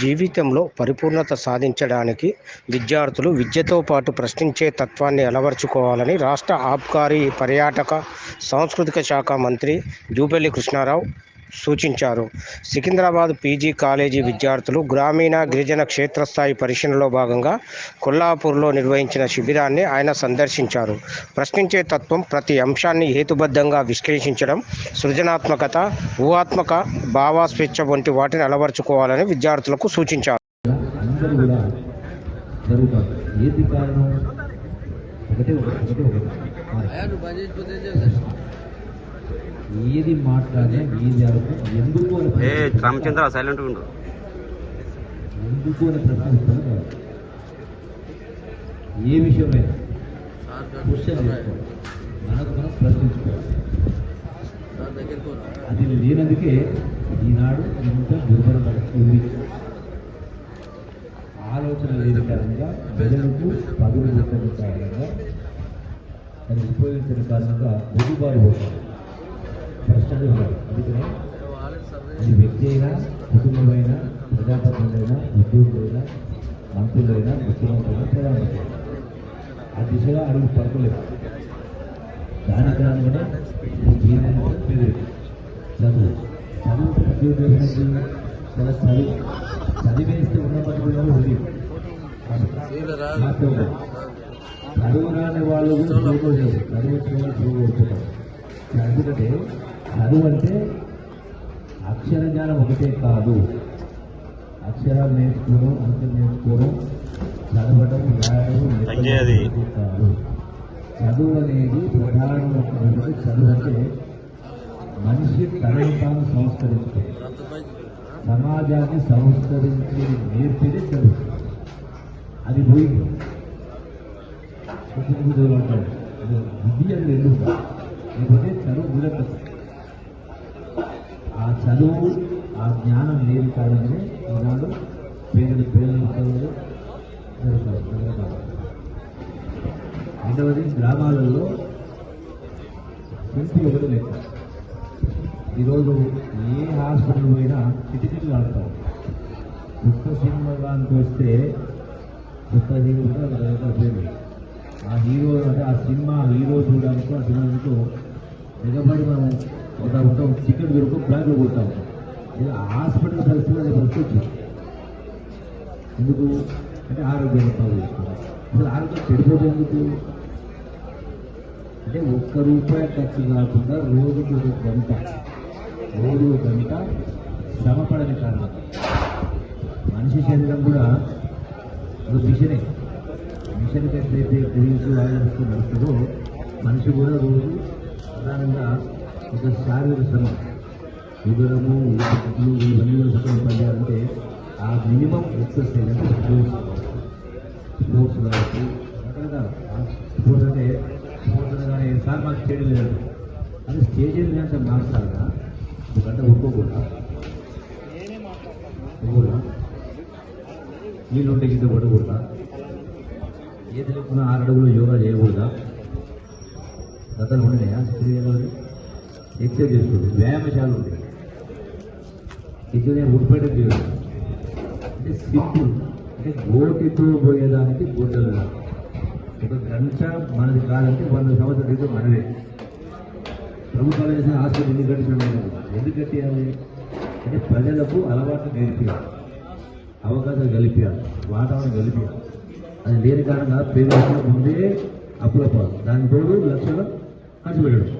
జీవితంలో పరిపూర్ణత సాధించడానికి విద్యార్థులు విద్యతో పాటు ప్రశ్నించే తత్వాన్ని అలవర్చుకోవాలని రాష్ట్ర ఆబ్కారీ పర్యాటక సాంస్కృతిక శాఖ మంత్రి జూపల్లి కృష్ణారావు సూచించారు. సికింద్రాబాద్ పీజీ కాలేజీ విద్యార్థులు గ్రామీణ గిరిజన క్షేత్రస్థాయి పరిశీలనలో భాగంగా కొల్లాపూర్లో నిర్వహించిన శిబిరాన్ని ఆయన సందర్శించారు. ప్రశ్నించే తత్వం ప్రతి అంశాన్ని హేతుబద్ధంగా విశ్లేషించడం సృజనాత్మకత ఊహాత్మక భావాస్వేచ్ఛ వంటి వాటిని అలవర్చుకోవాలని విద్యార్థులకు సూచించారు. ఏది కారణం? ఒకటే ఒకటి ఒకటే ఒకటి. ఏది మాట్లాడినా ఏది అరకు ఎందుకు ఏ రామచంద్ర సైలెంట్గా ఉండు. ఎందుకు అని. ఏ విషయమైనా క్వశ్చన్ చేసుకోవాలి మనకు మనం ప్రశ్నించుకోవాలి. అది లేనందుకే ఈనాడు ఇంత దుర్భర ఉంది. ఆలోచన లేని కారణంగా ప్రజలకు పదవులు పెట్టని కారణంగా అది ఉపయోగించిన కారణంగా వెలుగుబాటు పోతారు ప్రశ్నలు ఉన్నారు అందుకనే అది వ్యక్తి అయినా కుటుంబమైనా ప్రజాప్రతినిధులైనా ఉద్యోగులైనా మంత్రులైనా ముఖ్యమంత్రులైనా ప్రధానమంత్రి ఆ దిశగా అడుగు పడకలేదు. దాని కారణంగానే జీవనం చదువు. చదువు ఉద్యోగానికి చాలా చదువు. చదివేస్తే ఉన్న పట్టుకున్న ఉంది. చదువు రాని వాళ్ళు చదువుకోలేదు చదువు వచ్చిన వాళ్ళు చదువుకుంటున్నారు ఎందుకంటే చదువు అంటే అక్షర జ్ఞానం ఒకటే కాదు. అక్షరాలు నేర్చుకోవడం అంకెలు నేర్చుకోవడం చదవడం రాయడం కాదు. చదువు అనేది ప్రధానమైనటువంటి చదువు అంటే మనిషి తనను తాను సంస్కరించుకోవడం సమాజాన్ని సంస్కరించి నేర్పితే చదువు. అది పోయింది. కొంచెం చదువు అంటాడు ఇది విద్య ఎందుకు? లేకపోతే చదువు ఆ చదువు ఆ జ్ఞానం లేదు కాదని ఈనాడు పేదలు పేదలు రెండవది గ్రామాలలో ఇంటి ఒకటి లెక్క. ఈరోజు ఏ హాస్పిటల్ పోయినా కిటికీలు ఆడతారు ఒక్క సినిమాకి వస్తే ఒక్క హీరో పేరు ఆ హీరో అంటే ఆ సినిమా హీరో చూడడానికి ఆ సినిమాకు నిలబడి మనం ఒక ఒక టికెట్ దొరుకు బ్లాక్లో కొడతాం. ఇది హాస్పిటల్ పరిస్థితి అనే పరిస్థితి వచ్చింది. ఎందుకు? అంటే ఆరోగ్యం బాగు చేసుకోవాలి అసలు ఆరోగ్యం చెడిపోతుంది ఎందుకు? అంటే ఒక్క రూపాయి ఖర్చు కాకుండా రోజుకి ఒక గంట రోజు ఒక గంట శ్రమపడని కారణం మనిషి శరీరం కూడా ఒక మిషనే. మిషన్ ఎట్లయితే గ్రీన్స్ ఆయిల్స్తో నడుస్తుందో మనిషి కూడా రోజు ప్రధానంగా ఒక శారీరక శ్రమ ఉదరము ఊపిరితిత్తులు ఇవన్నీ కూడా సగం పనిచేయాలంటే ఆ మినిమం ఎక్సర్సైజ్ అంటే స్పోర్ట్స్ స్పోర్ట్స్ కావచ్చు రకరకాల స్పోర్ట్స్ అంటే స్పోర్ట్స్ కానీ సార్ మాకు స్టేజ్ లేదు అది స్టేజ్ అంటే మార్చాలిగా ఒక గంట ఒప్పుకోకూడదా? నీళ్ళుంటే గిద్ద పడకూడదా? ఏది లేకున్నా ఆరు అడుగులు యోగా చేయకూడదా? గతాలు ఉన్నాయా స్త్రీలు ఎక్సర్సైజ్ చేసుకోండి. వ్యాయామశాల ఉంది. ఇక్కడే ఉడిపేట చేయడం అంటే సింపుల్ అంటే గోటితో పోయేదానికి గొడ్డలు ఒక గంట మనది కాదంటే వంద సంవత్సరాల క్రితం మనదే. ప్రభుత్వాలు చేసిన హాస్పిటల్ ఎందుకు కట్టించడం ఎందుకు కట్టేయాలి? అంటే ప్రజలకు అలవాటు నేర్పించాలి అవకాశాలు కలిపియాలి. వాతావరణం కలిపియాలి. అది లేని కారణంగా పేదలకు ముందే అప్పుల పాలు. దాని తోడు లక్షలు ఖర్చు పెట్టడం.